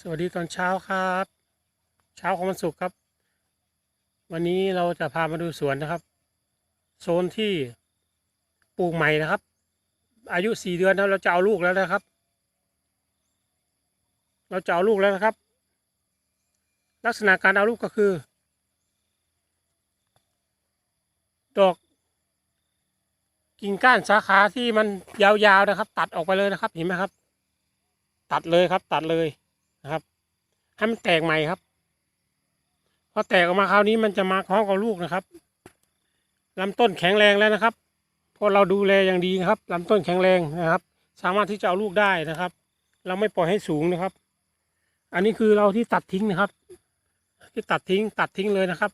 สวัสดีตอนเช้าครับ เช้าของวันศุกร์ครับ วันนี้เราจะพามาดูสวนนะครับ โซนที่ปลูกใหม่นะครับ อายุสี่เดือนแล้วเราจะเอาลูกแล้วนะครับ เราจะเอาลูกแล้วนะครับ ลักษณะการเอาลูกก็คือ ดอก กิ่งก้านสาขาที่มันยาวๆนะครับ ตัดออกไปเลยนะครับเห็นไหมครับ ตัดเลยครับ ตัดเลย นะครับให้มันแตกใหม่ครับพอแตกออกมาคราวนี้มันจะมาพร้อมกับลูกนะครับลำต้นแข็งแรงแล้วนะครับเพราะเราดูแลอย่างดีครับลำต้นแข็งแรงนะครับ สามารถที่จะเอาลูกได้นะครับ เราไม่ปล่อยให้สูงนะครับ อันนี้คือเราที่ตัดทิ้งนะครับ ที่ตัดทิ้งตัดทิ้งเลยนะครับ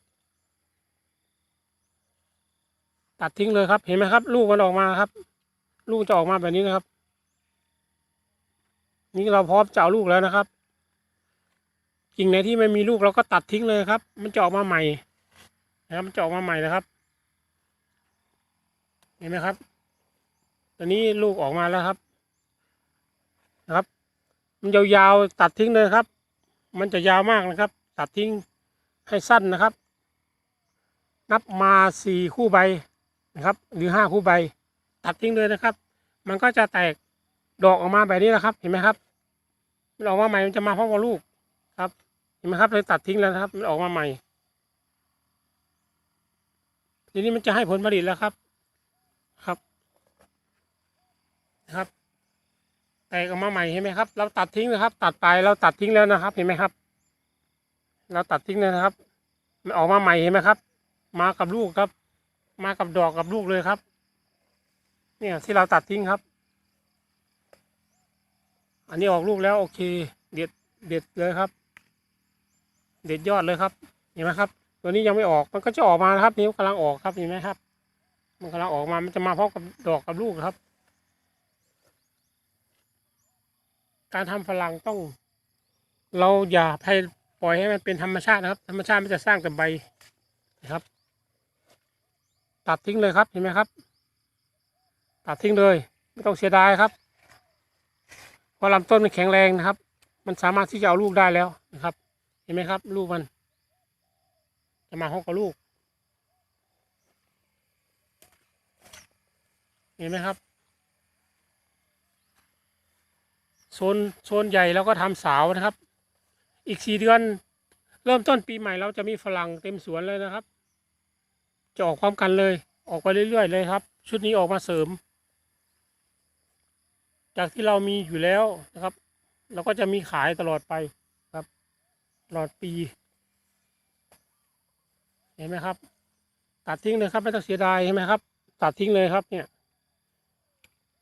ตัดทิ้งเลยครับ เห็นไหมครับ ลูกมันออกมาครับ ลูกจะออกมาแบบนี้นะครับ นี่เราพร้อมจะเอาลูกแล้วนะครับ กิ่งไหนที่ไม่มีลูกเราก็ตัดทิ้งเลยครับ มันจะออกมาใหม่นะครับมันจะออกมาใหม่นะครับ เห็นไหมครับ ตอนนี้ลูกออกมาแล้วครับ นะครับ มันยาวๆตัดทิ้งเลยครับ มันจะยาวมากนะครับ ตัดทิ้งให้สั้นนะครับ นับมาสี่คู่ใบนะครับ หรือห้าคู่ใบ ตัดทิ้งเลยนะครับ มันก็จะแตกดอกออกมาแบบนี้นะครับ เห็นไหมครับมันออกมาใหม่มันจะมาพร้อมกับลูกครับ เห็นไหมครับเลยตัดทิ้งแล้วครับ มันออกมาใหม่ ทีนี้มันจะให้ผลผลิตแล้วครับ ครับนะครับ แตกออกมาใหม่เห็นไหมครับ เราตัดทิ้งนะครับ ตัดไปเราตัดทิ้งแล้วนะครับ เห็นไหมครับ เราตัดทิ้งเลยนะครับ มันออกมาใหม่เห็นไหมครับ มากับลูกครับ มากับดอกกับลูกเลยครับ เนี่ยที่เราตัดทิ้งครับ อันนี้ออกลูกแล้วโอเค เด็ดเด็ดเลยครับ เด็ดยอดเลยครับ เห็นไหมครับ ตัวนี้ยังไม่ออกมันก็จะออกมาครับ นิ้วกำลังออกครับเห็นไหมครับ มันกำลังออกมามันจะมาพร้อมกับดอกกับลูกครับ การทำฝรั่งต้อง เราอย่าให้ปล่อยให้มันเป็นธรรมชาตินะครับ ธรรมชาติมันจะสร้างแต่ใบนะครับ ตัดทิ้งเลยครับเห็นไหมครับ ตัดทิ้งเลย ไม่ต้องเสียดายครับเพราะลำต้นมันแข็งแรงนะครับ มันสามารถที่จะเอาลูกได้แล้วนะครับ ห็นไหมครับ ลูกมัน จะมาหองกับลูก เห็นไหมครับ โซนโซนใหญ่เราก็ทำสาวนะครับ อีกสี่เดือน เริ่มต้นปีใหม่เราจะมีฝรั่งเต็มสวนเลยนะครับ จะออกพร้อมกันเลย ออกไปเรื่อยๆเลยครับ ชุดนี้ออกมาเสริม จากที่เรามีอยู่แล้วนะครับ เราก็จะมีขายตลอดไป ครับตลอดปี เห็นไหมครับ ตัดทิ้งเลยครับไม่ต้องเสียดายเห็นไหมครับ ตัดทิ้งเลยครับ เนี่ย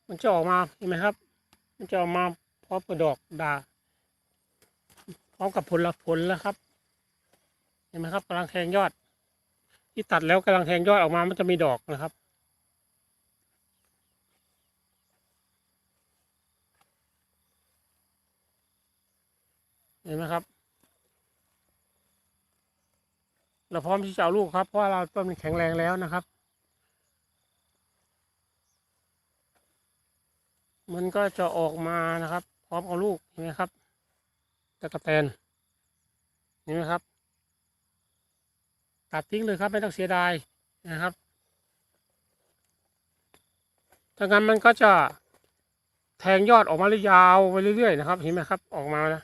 มันจะออกมาเห็นไหมครับ มันจะออกมาพร้อมกับดอกดาพร้อมกับผลละผลแล้วครับ เห็นไหมครับกำลังแทงยอด ที่ตัดแล้วกำลังแทงยอดออกมามันจะมีดอกนะครับเห็นไหมครับ เราพร้อมที่จะเอาลูกครับเพราะว่าเราต้นมันแข็งแรงแล้วนะครับ มันก็จะออกมานะครับ พร้อมกับลูกเห็นไหมครับตะกะแตนเห็นไหมครับ ตัดทิ้งเลยครับไม่ต้องเสียดายนะครับถ้างั้นมันก็จะแทงยอดออกมาเรื่อยยาวไปเรื่อยๆนะครับ เห็นไหมครับ ออกมานะ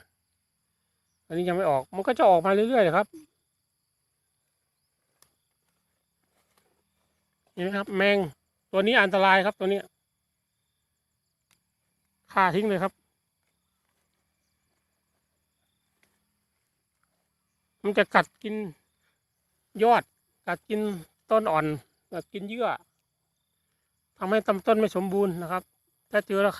อันนี้ยังไม่ออกมันก็จะออกมาเรื่อยๆนะครับ เห็นไหมครับ แมงตัวนี้อันตรายครับตัวนี้ฆ่าทิ้งเลยครับ มันจะกัดกินยอด กัดกินต้นอ่อน กัดกินเยื่อทำให้ต้นไม่สมบูรณ์นะครับ ถ้าเจอแล้ว